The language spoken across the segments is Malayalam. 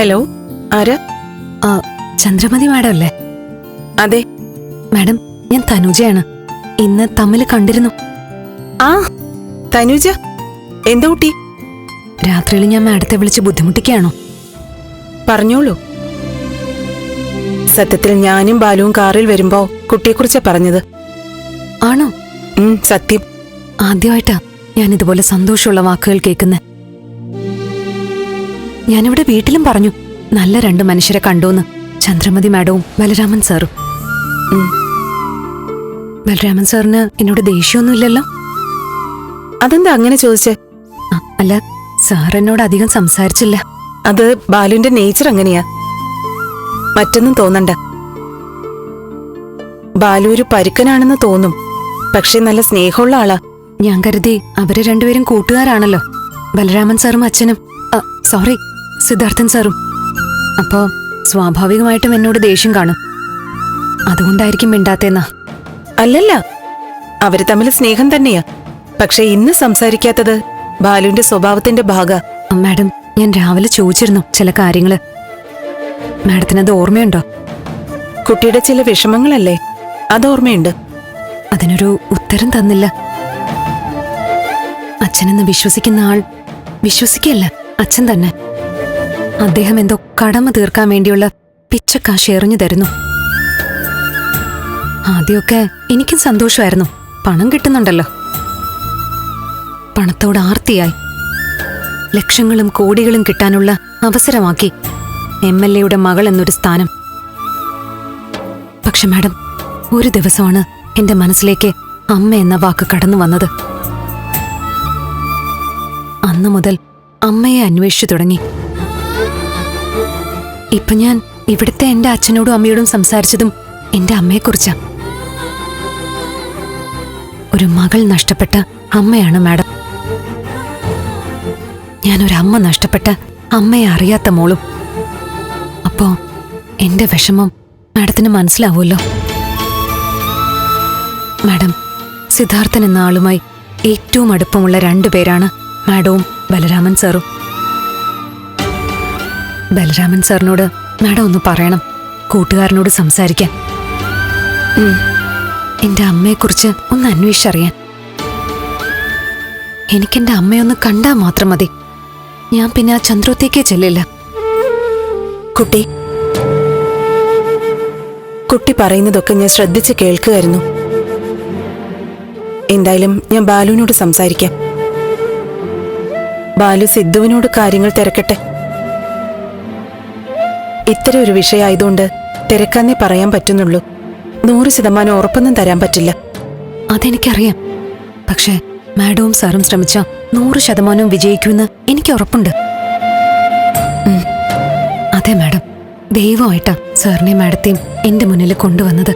ഹലോ ആരാ? ആ ചന്ദ്രമതി മാഡം അല്ലേ? അതെ. മാഡം ഞാൻ തനുജയാണ്. ഇന്ന് തമ്മിൽ കണ്ടിരുന്നു. ആ തനുജ? എന്താ കുട്ടി? രാത്രിയിൽ ഞാൻ മാഡത്തെ വിളിച്ച് ബുദ്ധിമുട്ടിക്കുകയാണോ? പറഞ്ഞോളൂ. സത്യത്തിൽ ഞാനും ബാലുവും കാറിൽ വരുമ്പോ കുട്ടിയെക്കുറിച്ചാ പറഞ്ഞത്. ആണോ? ഉം, സത്യം. ആദ്യമായിട്ടാ ഞാൻ ഇതുപോലെ സന്തോഷമുള്ള വാക്കുകൾ കേൾക്കുന്നത് ഞാനിവിടെ വീട്ടിലും പറഞ്ഞു. നല്ല രണ്ട് മനുഷ്യരെ കണ്ടോന്ന്. ചന്ദ്രമതി മാഡവും ബലരാമൻ സാറും. ബലരാമൻ സാറിന് എന്നോട് ദേഷ്യമൊന്നുമില്ലല്ലോ? അതെന്താ അങ്ങനെ ചോദിച്ചേ? അല്ല സാർ എന്നോട് അധികം സംസാരിച്ചില്ല. അത് ബാലുവിന്റെ നേച്ചർ അങ്ങനെയാ. മറ്റൊന്നും തോന്നണ്ട. ബാലു ഒരു പരുക്കനാണെന്ന് തോന്നും. പക്ഷേ നല്ല സ്നേഹമുള്ള ആളാ. ഞാൻ കരുതി അവരെ രണ്ടുപേരും കൂട്ടുകാരാണല്ലോ. ബലരാമൻ സാറും അച്ഛനും. സോറി സിദ്ധാർത്ഥൻ സാറും. അപ്പോ സ്വാഭാവികമായിട്ടും എന്നോട് ദേഷ്യം കാണും. അതുകൊണ്ടായിരിക്കും മിണ്ടാത്തേന്നാ. അല്ലല്ല അവർ തമ്മിൽ സ്നേഹം തന്നെയാ. പക്ഷെ ഇന്ന് സംസാരിക്കാത്തത് ബാലുവിന്റെ സ്വഭാവത്തിന്റെ ഭാഗ. മാഡം ഞാൻ രാവിലെ ചോദിച്ചിരുന്നു ചില കാര്യങ്ങൾ. മാഡത്തിനത് ഓർമ്മയുണ്ടോ? കുട്ടിയുടെ ചില വിഷമങ്ങളല്ലേ? അത് ഓർമ്മയുണ്ട്. അതിനൊരു ഉത്തരം തന്നില്ല. അച്ഛനെന്ന് വിശ്വസിക്കുന്ന ആൾ വിശ്വസിക്കല്ല അച്ഛൻ തന്നെ. അദ്ദേഹം എന്തോ കടമ തീർക്കാൻ വേണ്ടിയുള്ള പിച്ചക്കാശ് എറിഞ്ഞു തരുന്നു. ആദ്യമൊക്കെ എനിക്കും സന്തോഷമായിരുന്നു. പണം കിട്ടുന്നുണ്ടല്ലോ. പണത്തോട് ആർത്തിയായി. ലക്ഷങ്ങളും കോടികളും കിട്ടാനുള്ള അവസരമാക്കി എം എൽ എയുടെ മകൾ എന്നൊരു സ്ഥാനം. പക്ഷെ മാഡം ഒരു ദിവസമാണ് എന്റെ മനസ്സിലേക്ക് അമ്മ എന്ന വാക്ക് കടന്നു വന്നത്. അന്നു മുതൽ അമ്മയെ അന്വേഷിച്ചു തുടങ്ങി. ഇപ്പൊ ഞാൻ ഇവിടുത്തെ എന്റെ അച്ഛനോടും അമ്മയോടും സംസാരിച്ചതും എന്റെ അമ്മയെക്കുറിച്ചാ. ഒരു മകൾ നഷ്ടപ്പെട്ട അമ്മയാണ് മാഡം. ഞാനൊരമ്മ നഷ്ടപ്പെട്ട അമ്മയെ അറിയാത്ത മോളും. അപ്പോ എന്റെ വിഷമം മാഡത്തിന് മനസ്സിലാവുമല്ലോ? മാഡം സിദ്ധാർത്ഥൻ എന്ന ആളുമായി ഏറ്റവും അടുപ്പമുള്ള രണ്ടുപേരാണ് മാഡവും ബലരാമൻ സാറും. ബലരാമൻ സാറിനോട് മാഡം ഒന്ന് പറയണം. കൂട്ടുകാരനോട് സംസാരിക്കാൻ. എന്റെ അമ്മയെക്കുറിച്ച് ഒന്ന് അന്വേഷിച്ചറിയാൻ. എനിക്കെന്റെ അമ്മയൊന്ന് കണ്ടാൽ മാത്രം മതി. ഞാൻ പിന്നെ ആ ചന്ദ്രോത്തേക്കേ ചെല്ലില്ല. കുട്ടി. കുട്ടി പറയുന്നതൊക്കെ ഞാൻ ശ്രദ്ധിച്ച് കേൾക്കുമായിരുന്നു എന്തായാലും ഞാൻ ബാലുവിനോട് സംസാരിക്കാം. ബാലു സിദ്ധുവിനോട് കാര്യങ്ങൾ തിരക്കട്ടെ. ഇത്തരം ഒരു വിഷയമായതുകൊണ്ട് തിരക്കാന്നേ പറയാൻ പറ്റുന്നുള്ളൂ. നൂറ് ശതമാനം ഉറപ്പൊന്നും തരാൻ പറ്റില്ല. അതെനിക്കറിയാം. പക്ഷേ മാഡവും സാറും ശ്രമിച്ച നൂറ് ശതമാനവും വിജയിക്കുമെന്ന് എനിക്ക് ഉറപ്പുണ്ട്. അതെ മാഡം. ദൈവമായിട്ടാ സാറിനെയും മാഡത്തെയും എന്റെ മുന്നിൽ കൊണ്ടുവന്നത്.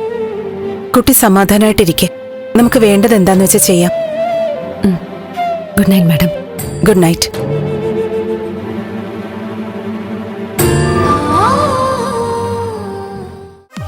കുട്ടി സമാധാനമായിട്ടിരിക്കെ നമുക്ക് വേണ്ടത് എന്താന്ന് വെച്ചാൽ ചെയ്യാം. Good night madam. Good night.